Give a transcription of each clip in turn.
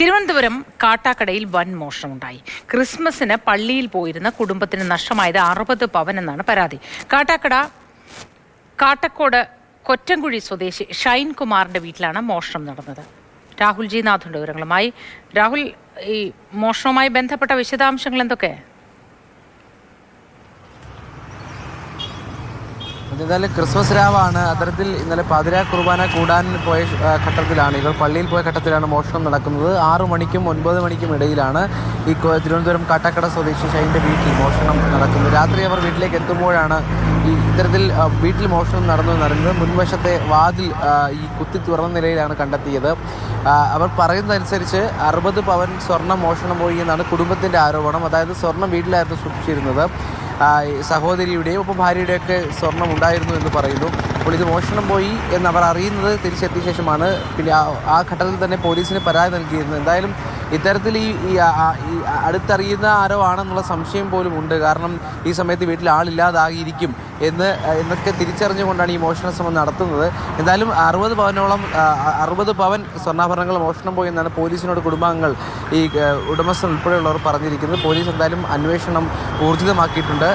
തിരുവനന്തപുരം കാട്ടാക്കടയിൽ വൻ മോഷണമുണ്ടായി. ക്രിസ്മസിന് പള്ളിയിൽ പോയിരുന്ന കുടുംബത്തിന് നഷ്ടമായത് അറുപത് പവൻ എന്നാണ് പരാതി. കാട്ടാക്കട കാട്ടക്കോട് കൊറ്റംകുഴി സ്വദേശി ഷൈൻ കുമാറിന്റെ വീട്ടിലാണ് മോഷണം നടന്നത്. രാഹുൽ ജി നാഥുണ്ട് വിവരങ്ങളുമായി. രാഹുൽ ഈ മോഷണവുമായി ബന്ധപ്പെട്ട വിശദാംശങ്ങൾ എന്തൊക്കെ? എന്തായാലും ക്രിസ്മസ് രാവാണ്. അത്തരത്തിൽ ഇന്നലെ പാതിരാ കുർബാന കൂടാൻ പോയ ഘട്ടത്തിലാണ്. ഇവർ പള്ളിയിൽ പോയ ഘട്ടത്തിലാണ് മോഷണം നടക്കുന്നത്. ആറു മണിക്കും ഒൻപത് മണിക്കും ഇടയിലാണ് ഈ തിരുവനന്തപുരം കാട്ടാക്കട സ്വദേശി ഷൈന്റെ വീട്ടിൽ മോഷണം നടക്കുന്നത്. രാത്രി അവർ വീട്ടിലേക്ക് എത്തുമ്പോഴാണ് ഈ ഇത്തരത്തിൽ വീട്ടിൽ മോഷണം നടന്നു എന്നറിഞ്ഞത് മുൻവശത്തെ വാതിൽ ഈ കുത്തി തുറന്ന നിലയിലാണ് കണ്ടെത്തിയത്. അവർ പറയുന്നതനുസരിച്ച് അറുപത് പവൻ സ്വർണം മോഷണം പോയി എന്നാണ് കുടുംബത്തിന്റെ ആരോപണം. അതായത് സ്വർണം വീട്ടിലായിരുന്നു സൂക്ഷിച്ചിരുന്നത്. സഹോദരിയുടെയും ഒപ്പം ഭാര്യയുടെയൊക്കെ സ്വർണം ഉണ്ടായിരുന്നു എന്ന് പറയുന്നു. അപ്പോൾ ഇത് മോഷണം പോയി എന്ന് അവർ അറിയുന്നത് തിരിച്ചെത്തിയ ശേഷമാണ്. പിന്നെ ആ- ഘട്ടത്തിൽ തന്നെ പോലീസിന് പരാതി നൽകിയിരുന്നത് എന്തായാലും ഇത്തരത്തിൽ ഈ ഈ അടുത്തറിയുന്ന ആരോ ആണെന്നുള്ള സംശയം പോലും ഉണ്ട്. കാരണം ഈ സമയത്ത് വീട്ടിൽ ആളില്ലാതാകിയിരിക്കും എന്ന് എന്നൊക്കെ തിരിച്ചറിഞ്ഞുകൊണ്ടാണ് ഈ മോഷണ ശ്രമം നടത്തുന്നത്. എന്തായാലും അറുപത് പവനോളം അറുപത് പവൻ സ്വർണാഭരണങ്ങൾ മോഷണം പോയി എന്നാണ് പോലീസിനോട് കുടുംബാംഗങ്ങൾ ഈ ഉടമസ്ഥൻ ഉൾപ്പെടെയുള്ളവർ പറഞ്ഞിരിക്കുന്നത്. പോലീസ് എന്തായാലും അന്വേഷണം ഊർജിതമാക്കിയിട്ടുണ്ട്.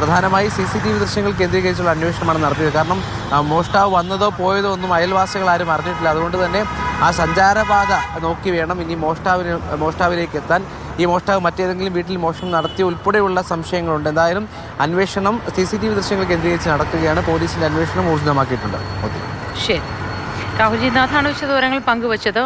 പ്രധാനമായി സി സി ടി വി ദൃശ്യങ്ങൾ കേന്ദ്രീകരിച്ചുള്ള അന്വേഷണമാണ് നടത്തിയത്. കാരണം മോഷ്ടാവ് വന്നതോ പോയതോ ഒന്നും അയൽവാസികൾ ആരും അറിഞ്ഞിട്ടില്ല. അതുകൊണ്ട് തന്നെ ആ സഞ്ചാരപാത നോക്കി വേണം ഇനി മോഷ്ടാവിന് മോഷ്ടാവിലേക്ക് എത്താൻ. ഈ മോഷ്ടാവ് മറ്റേതെങ്കിലും വീട്ടിൽ മോഷണം നടത്തിയ ഉൾപ്പെടെയുള്ള സംശയങ്ങളുണ്ട്. എന്തായാലും അന്വേഷണം സി സി ടി വി ദൃശ്യങ്ങൾ കേന്ദ്രീകരിച്ച് നടക്കുകയാണ്. പോലീസിന്റെ അന്വേഷണം ഊർജിതമാക്കിയിട്ടുണ്ട് ശരി. രാഹുൽ ജി നാഥാണ് വിശദവിവരങ്ങൾ പങ്കുവച്ചത്.